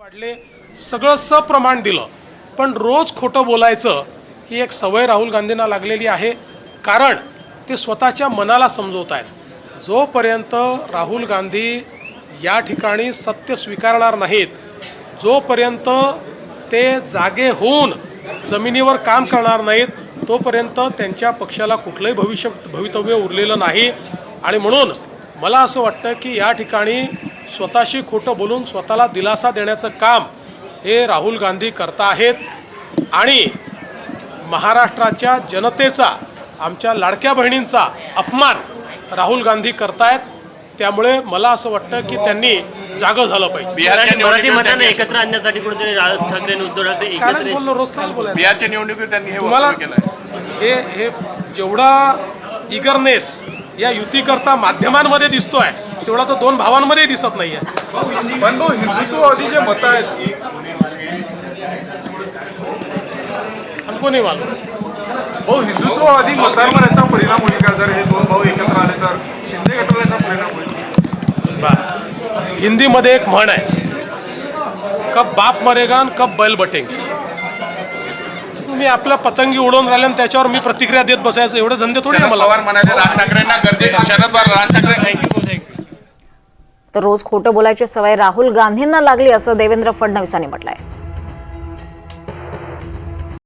वाढले सगळं सप्रमाण दिलं. पण रोज खोटं बोलायचं ही एक सवय राहुल गांधींना लागलेली आहे. कारण ते स्वतःच्या मनाला समजवत आहेत. जोपर्यंत राहुल गांधी या ठिकाणी सत्य स्वीकारणार नाहीत जोपर्यंत ते जागे होऊन जमिनीवर काम करणार नाहीत तोपर्यंत त्यांच्या पक्षाला कुठलंही भविष्य भवितव्य उरलेलं नाही. आणि म्हणून मला असं वाटतं की या ठिकाणी स्वतःशी खोटं बोलून स्वतःला दिलासा देण्याचं काम हे राहुल गांधी करता आहेत. आणि महाराष्ट्राच्या जनतेचा आमच्या लाडक्या बहिणींचा अपमान राहुल गांधी करतायत. त्यामुळे मला असं वाटतं की त्यांनी जागं झालं पाहिजे. बिहारच्या मराठी निवडणुकीत मतांना त्यांनी एकत्र आणण्यासाठी कुठेतरी राज ठाकरे आणि उद्धव ठाकरे बोललो रोज बिहारच्या निवडणुकीत त्यांनी हे तुम्हाला हे हे जेवढा इगरनेस या युतीकरता माध्यमांमध्ये दिसतोय तेवढा तो दोन भावांमध्ये दिसत नाहीये. पण भाऊ हिंदुत्ववादी जे मतं आहेत नाही मालूम भाऊ हिंदुत्ववादी मतांवर याचा परिणाम होईल का? जर हे दोन भाऊ एकत्र आले तर शिंदे गटाला परिणाम होईल. बा हिंदीमध्ये एक म्हण आहे कब बाप मरेगा कब बैल बटेंगे. तुम्ही आपल्या पतंगी उडवून राहिले आणि त्याच्यावर मी प्रतिक्रिया देत बसायचं एवढे धंदे थोडे मला? पवार म्हणाले राज ठाकरेंना गर्दी शरद पवार राज ठाकरे तर रोज खोटं बोलायची सवय राहुल गांधींना लागली असं देवेंद्र फडणवीसांनी म्हटलंय.